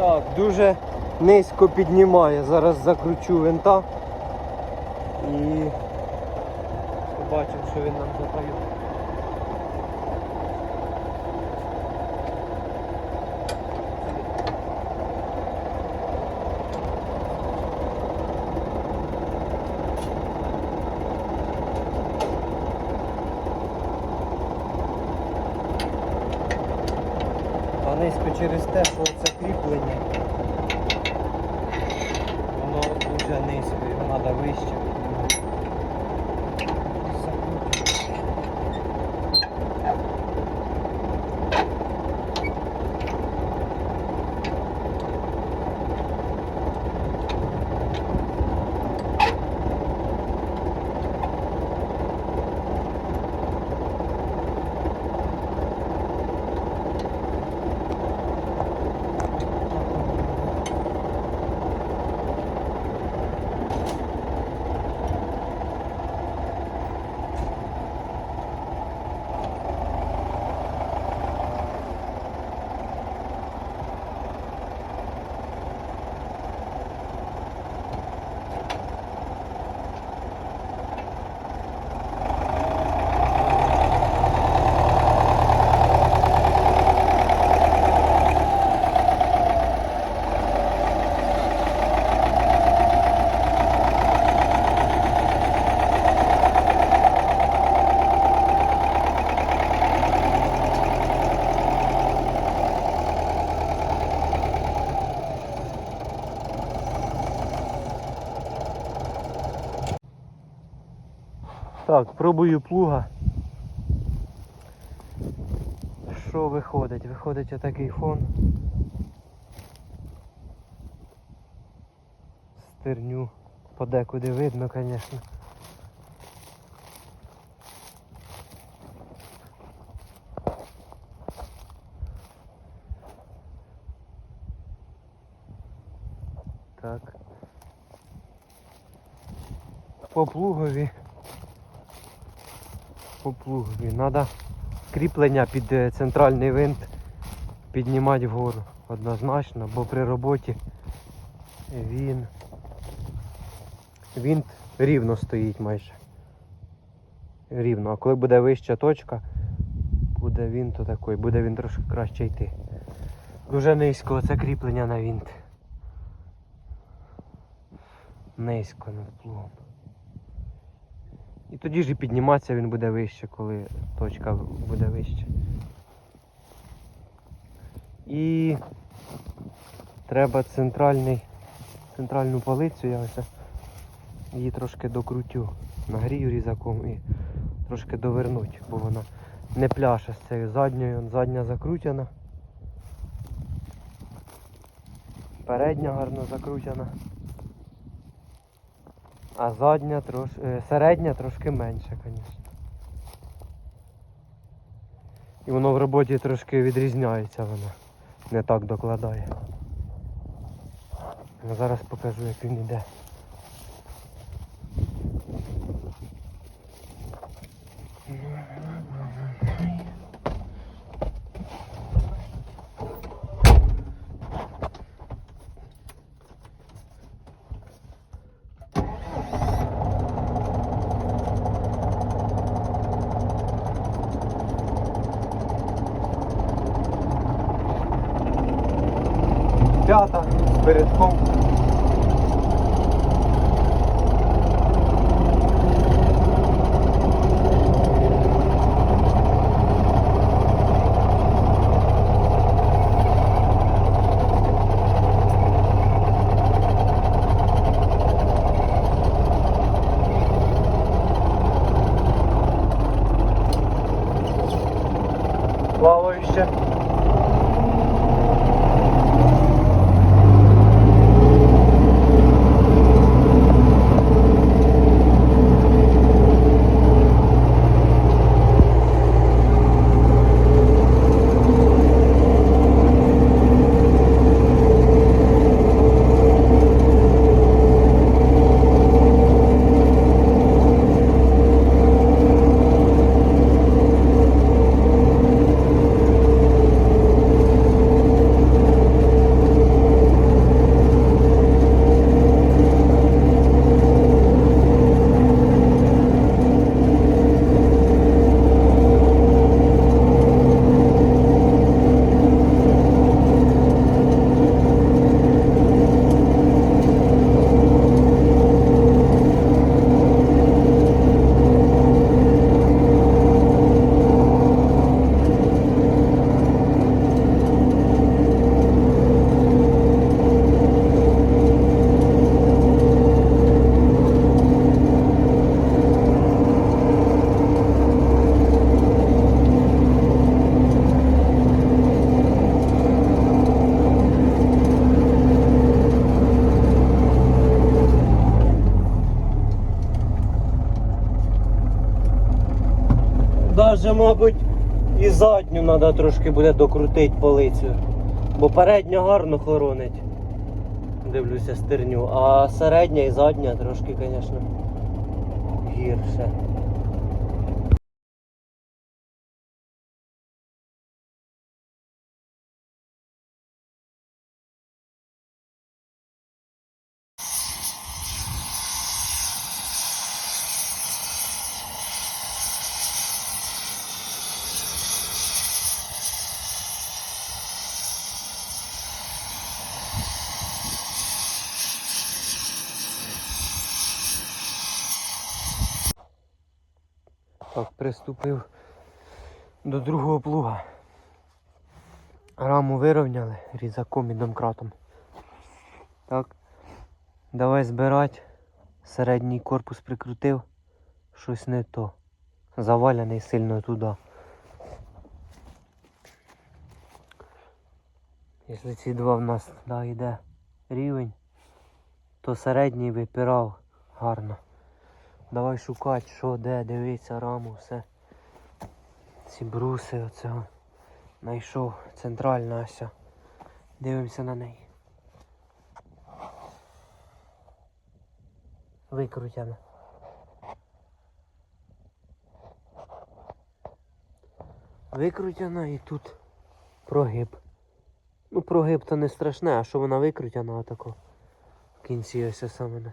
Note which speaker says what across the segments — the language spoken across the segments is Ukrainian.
Speaker 1: Так, дуже низько піднімає. Зараз закручу винта і побачимо, що він нам задає. Низько через те, що це кріплення. Воно дуже низько, його треба вище. Закручуємо. Так, пробую плуга. Що виходить? Виходить отакий фон. Стерню подекуди видно, звісно. Так. По плугові по плугові. Треба кріплення під е, центральний винт піднімати вгору однозначно, бо при роботі він винт рівно стоїть майже. Рівно. А коли буде вища точка, буде він то такий, буде він трошки краще йти. Дуже низько це кріплення на винт. Низько над плугом. І тоді ж і підніматися він буде вище, коли точка буде вище. І треба центральний, центральну полицю, я ось її трошки докрутю, нагрію різаком і трошки довернуть, бо вона не пляше з цією задньою, задня закручена. Передня гарно закручена. А задня трош... е, середня трошки менша, звісно. І воно в роботі трошки відрізняється воно. Не так докладає. Я зараз покажу як він йде. Feira de Pão. Мабуть, і задню треба трошки буде докрутити полицю. Бо передня гарно хоронить. Дивлюся стерню. А середня і задня трошки, звісно, гірше. Так, приступив до другого плуга. Раму вирівняли різаком і домкратом. Так. Давай збирати. Середній корпус прикрутив. Щось не то. Завалений сильно туди. Якщо ці два в нас да, йде рівень, то середній випирав гарно. Давай шукати, що, де, дивитися раму, все. Ці бруси оцього. Найшов центральна ася. Дивимося на неї. Викрутяна. Викрутяна і тут прогиб. Ну, прогиб то не страшне, а що вона викрутяна отако. В кінці ось саме.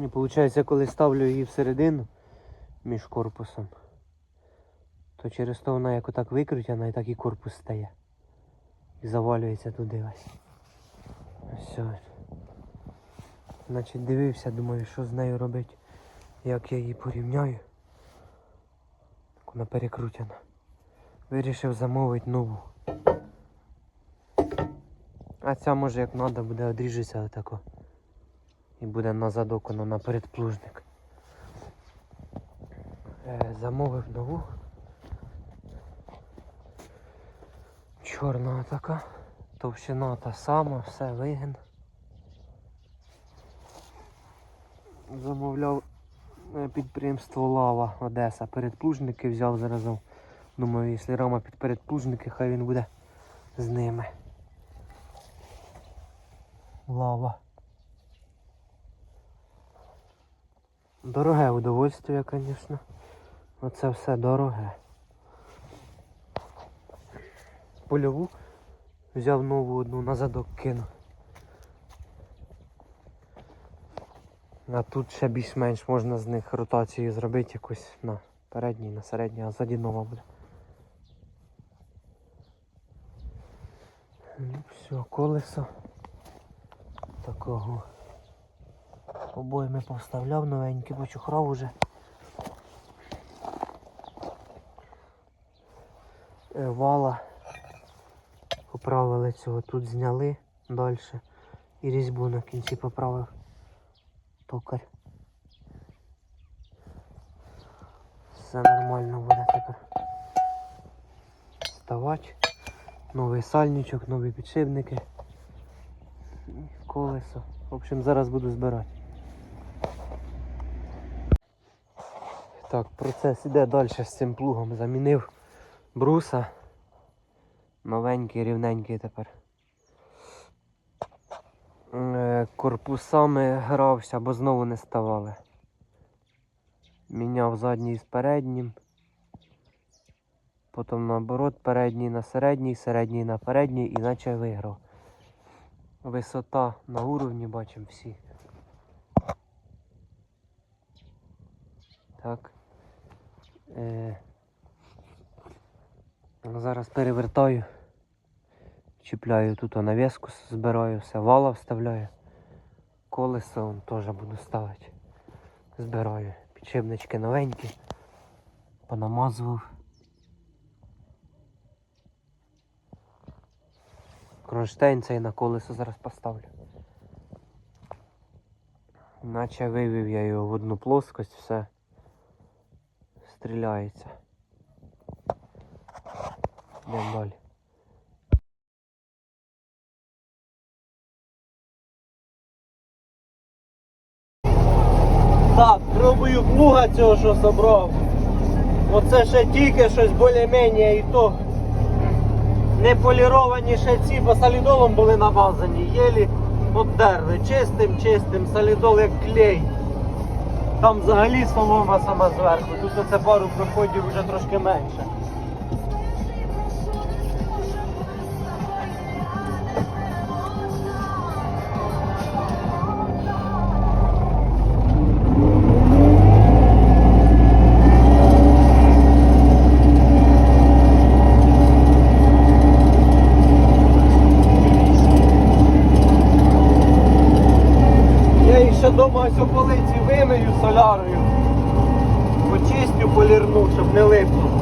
Speaker 1: І виходить, коли ставлю її всередину між корпусом, то через то вона як отак викрутяна і так і корпус стає. І завалюється туди ось. Все. Значить дивився, думаю, що з нею робити, як я її порівняю. Вона перекрутяна. Вирішив замовити нову. А ця може як треба буде одріжеться отако. І буде на задок, воно на передплужник. Е, замовив нову. Чорна така. Товщина та сама, все вигін. Замовляв е, підприємство Лава Одеса. Передплужники взяв заразом. Думаю, якщо рама під передплужники, хай він буде з ними. Лава. Дороге удовольствие, звісно. Оце все дороге. Польову взяв нову одну на задок кинув. А тут ще більш-менш можна з них ротацію зробити якусь на передній, на середній, а ззаді нова буде. Ну все, колесо такого. Обойми повставляв новенькі, почухрав уже. Е, Вала поправили цього, тут зняли далі. І різьбу на кінці поправив. Токар. Все нормально буде тепер. Вставати. Новий сальничок, нові підшипники. Колесо. В общем, зараз буду збирати. Так, процес іде далі з цим плугом. Замінив бруса. Новенький, рівненький тепер. Е, Корпусами грався, бо знову не ставали. Міняв задній з переднім. Потім наоборот, передній на середній, середній на передній, іначе виграв. Висота на уровні бачимо всі. Так. Е, зараз перевертаю. Чіпляю тут навіску, збираю все, вала вставляю. Колесо теж буду ставити. Збираю. Підшипнички новенькі. Понамазував. Кронштейн цей на колесо зараз поставлю. Наче вивів я його в одну плоскость, все стріляється. Йдемо далі.
Speaker 2: Так, пробую плуга цього, що собрав. Оце ще тільки щось більш-менш і то. Не поліровані ще ці, бо солідолом були намазані. Єлі обдерли. Чистим, чистим, солідол як клей. Там взагалі солома сама зверху. Тут оце пару проходів вже трошки менше. Щоб не липло.